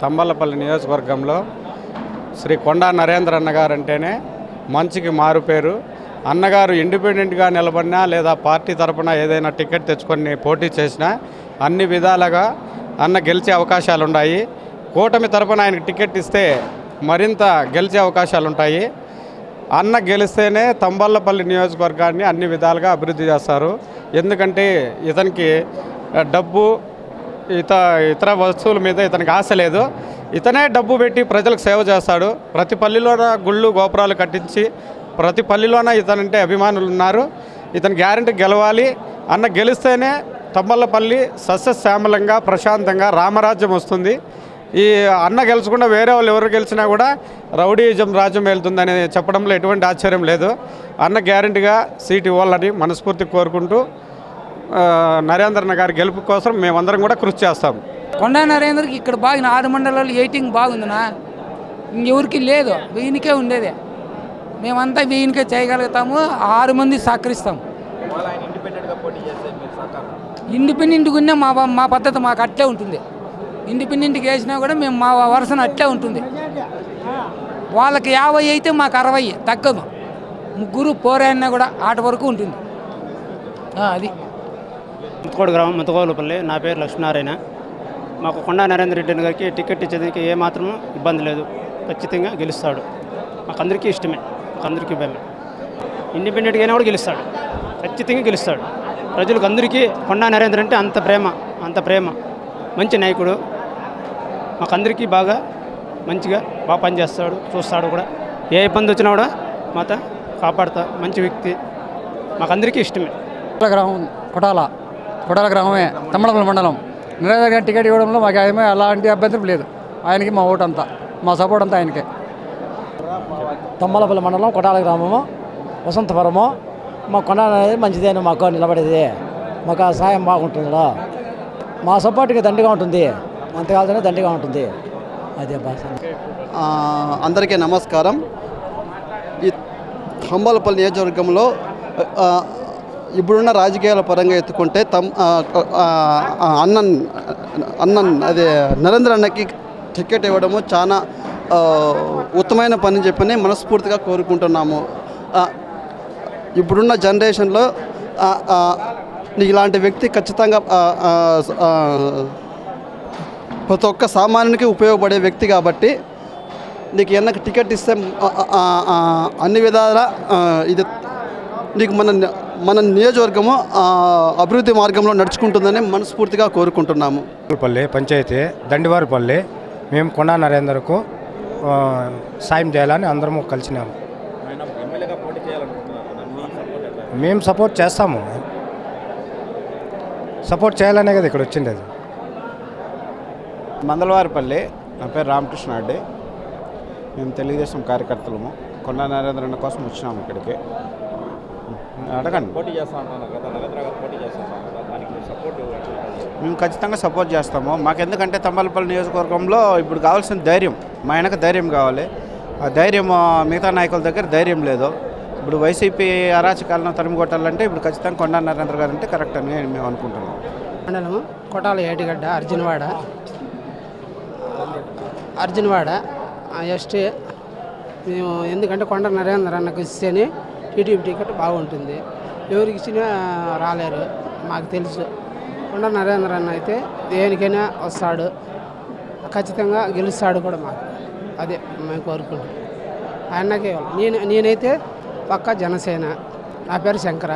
తంబలపల్లి నియోజకవర్గంలో శ్రీ కొండా నరేంద్ర అన్నగారు అంటేనే మంచికి మారు పేరు. అన్నగారు ఇండిపెండెంట్గా నిలబడినా లేదా పార్టీ తరపున ఏదైనా టికెట్ తెచ్చుకొని పోటీ చేసినా అన్ని విధాలుగా అన్న గెలిచే అవకాశాలు ఉన్నాయి కూటమి తరపున ఆయనకు టికెట్ ఇస్తే మరింత గెలిచే అవకాశాలు ఉంటాయి అన్న గెలిస్తేనే తంబల్లపల్లి నియోజకవర్గాన్ని అన్ని విధాలుగా అభివృద్ధి చేస్తారు. ఎందుకంటే ఇతనికి డబ్బు ఇత ఇతర వస్తువుల మీద ఇతనికి ఆశ లేదు. ఇతనే డబ్బు పెట్టి ప్రజలకు సేవ చేస్తాడు. ప్రతి పల్లెలోన గుళ్ళు గోపురాలు కట్టించి ప్రతి పల్లెలోన ఇతనంటే అభిమానులు ఉన్నారు. ఇతను గ్యారెంటీ గెలవాలి అన్న గెలిస్తేనే తమ్మల్లపల్లి సస్యశ్యామలంగా ప్రశాంతంగా రామరాజ్యం వస్తుంది. ఈ అన్న గెలుచకుండా వేరే వాళ్ళు ఎవరు గెలిచినా కూడా రౌడీజం రాజ్యం వెళ్తుందని చెప్పడంలో ఎటువంటి ఆశ్చర్యం లేదు. అన్న గ్యారెంటీగా సీట్ ఇవ్వాలని మనస్ఫూర్తి కోరుకుంటూ నరేంద్రన్న గారి గెలుపు కోసం మేమందరం కూడా కృషి చేస్తాం. కొండా నరేంద్రకి ఇక్కడ బాగా ఆరు మండలాలు ఎయిటింగ్ బాగుందినా? ఇంకెవరికి లేదు. వీనికే ఉండేది. మేమంతా వీనికే చేయగలుగుతాము. ఆరు మంది సహకరిస్తాం. ఇండిపెండెంట్గా ఉన్న మా మా పద్ధతి మాకు అట్లే ఉంటుంది. ఇండిపెండెంట్కి వేసినా కూడా మేము మా వరుసన అట్లే ఉంటుంది. వాళ్ళకి యాభై అయితే మాకు అరవై తగ్గదు. ముగ్గురు పోరాడినా కూడా ఆట వరకు ఉంటుంది. అది. ముత్తుకోడు గ్రామం ముత్తుకోలుపల్లి నా పేరు లక్ష్మీనారాయణ. మాకు కొండా నరేంద్ర రెడ్డి గారికి టికెట్ ఇచ్చేదానికి ఏమాత్రం ఇబ్బంది లేదు. ఖచ్చితంగా గెలుస్తాడు. మాకందరికీ ఇష్టమే. మాకందరికీ ఇబ్బంది. ఇండిపెండెంట్గా అయినా కూడా గెలుస్తాడు. ఖచ్చితంగా గెలుస్తాడు. ప్రజలకు అందరికీ కొండా నరేంద్ర అంటే అంత ప్రేమ అంత ప్రేమ. మంచి నాయకుడు. మాకందరికీ బాగా మంచిగా బాగా పనిచేస్తాడు చూస్తాడు కూడా. ఏ ఇబ్బంది వచ్చినా కూడా మాత కాపాడుతా మంచి వ్యక్తి. మాకందరికీ ఇష్టమే. గ్రామం కొటాల. కొటాల గ్రామమే తమ్మడపల్లి మండలం. నరేంద్ర గారి టికెట్ ఇవ్వడంలో మాకు ఏమీ అలాంటి అభ్యంతరం లేదు. ఆయనకి మా ఓటు అంతా మా సపోర్ట్ అంతా ఆయనకే. తమ్మలపల్లి మండలం కొటాల గ్రామము వసంతపురము. మా కొండ అనేది మంచిదేను మాకు నిలబడేది. మాకు ఆ సాయం బాగుంటుందిలో మా సపోర్ట్కి దండిగా ఉంటుంది. అంతకాలతోనే దండిగా ఉంటుంది. అదే భాష ఆ, అందరికీ నమస్కారం. ఈ తంబాలపల్లి నియోజకవర్గంలో ఆ, ఇప్పుడున్న రాజకీయాల పరంగా ఎత్తుకుంటే తమ్ అన్నన్ అన్నన్ అదే నరేంద్ర అన్నకి టికెట్ ఇవ్వడము చాలా ఉత్తమైన పని చెప్పని మనస్ఫూర్తిగా కోరుకుంటున్నాము. ఇప్పుడున్న జనరేషన్లో ఇలాంటి వ్యక్తి ఖచ్చితంగా ప్రతి ఒక్క సామాన్యునికి ఉపయోగపడే వ్యక్తి కాబట్టి నీకు ఎన్నకు టికెట్ ఇస్తే అన్ని విధాల ఇది నీకు మన మన నియోజకవర్గము ఆ, అభివృద్ధి మార్గంలో నడుచుకుంటుందని మనస్ఫూర్తిగా కోరుకుంటున్నాము. పల్లి పంచాయతీ దండివారిపల్లి మేము కొండా నరేందర్కు ఆ, సాయం చేయాలని అందరము కలిసినాము. మేము సపోర్ట్ చేస్తాము. సపోర్ట్ చేయాలనే కదా ఇక్కడ వచ్చింది అది. మందలవారిపల్లి నా పేరు రామకృష్ణ రెడ్డి. మేము తెలుగుదేశం కార్యకర్తలము. కొండా నరేంద్రన్న కోసం వచ్చినాము ఇక్కడికి. అడగండి. పోటీ మేము ఖచ్చితంగా సపోర్ట్ చేస్తాము. మాకు ఎందుకంటే తంబలపల్లి నియోజకవర్గంలో ఇప్పుడు కావాల్సిన ధైర్యం మా ఆయనకు ధైర్యం కావాలి. ఆ ధైర్యం మిగతా నాయకుల దగ్గర ధైర్యం లేదు. ఇప్పుడు వైసీపీ అరాచకాలను తరిమి కొట్టాలంటే ఇప్పుడు ఖచ్చితంగా కొండా నరేంద్ర గారు అంటే కరెక్ట్ అని మేము అనుకుంటున్నాం. మండలము కొటాల ఏటిగడ్డ అర్జునవాడ. అర్జునవాడ ఎస్టీ మేము ఎందుకంటే కొండ నరేంద్ర అన్నకు ఇస్తేనే టీడీపీ టికెట్ బాగుంటుంది. ఎవరికి ఇచ్చినా రాలేరు. మాకు తెలుసు. కొండ నరేంద్ర అన్న అయితే దేనికైనా వస్తాడు. ఖచ్చితంగా గెలుస్తాడు కూడా మాకు. అదే మేము కోరుకుంటాం ఆయనకే నేను నేనైతే పక్క జనసేన. నా పేరు శంకర.